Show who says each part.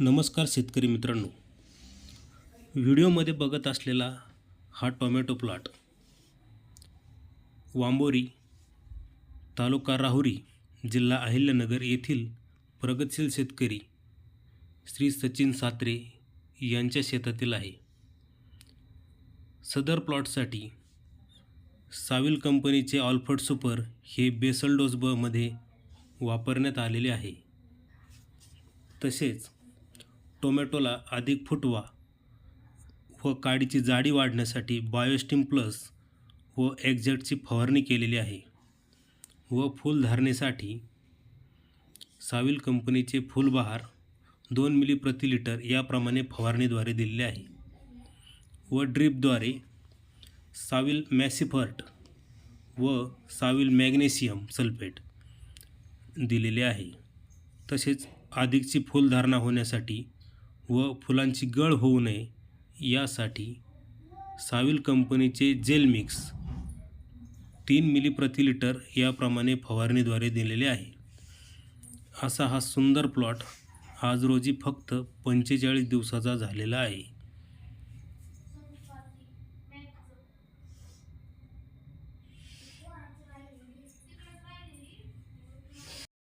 Speaker 1: नमस्कार शेतकरी मित्रांनो. व्हिडिओमध्ये बघत असलेला हा टोमॅटो प्लॉट. वांबोरी तालुका राहुरी जिल्हा अहिल्यानगर येथील प्रगतशील शेतकरी श्री सचिन सात्रे यांच्या शेतातील आहे. सदर प्लॉटसाठी साविल कंपनीचे ऑल्फर्ड सुपर हे बेसल डोस बमध्ये वापरण्यात आलेले आहे. तसेच टोमॅटोला अधिक फुटवा व काडीची जाडी वाढण्यासाठी बायोस्टीम प्लस व एक्झॅक्टची फवारणी केलेली आहे व फुलधारणेसाठी साविल कंपनीचे फुलबहार दोन मिली प्रति लिटर याप्रमाणे फवारणीद्वारे दिलेले आहे व ड्रीपद्वारे साविल मॅसिफर्ट व साविल मॅग्नेशियम सल्फेट दिलेले आहे. तसेच अधिकची फुलधारणा होण्यासाठी व फुलांची गळ होऊ नये यासाठी साविल कंपनीचे जेल मिक्स तीन मिली प्रति लिटर याप्रमाणे फवारणीद्वारे दिलेले आहे. असा हा सुंदर प्लॉट आज रोजी फक्त पंचेचाळीस दिवसाचा झालेला आहे.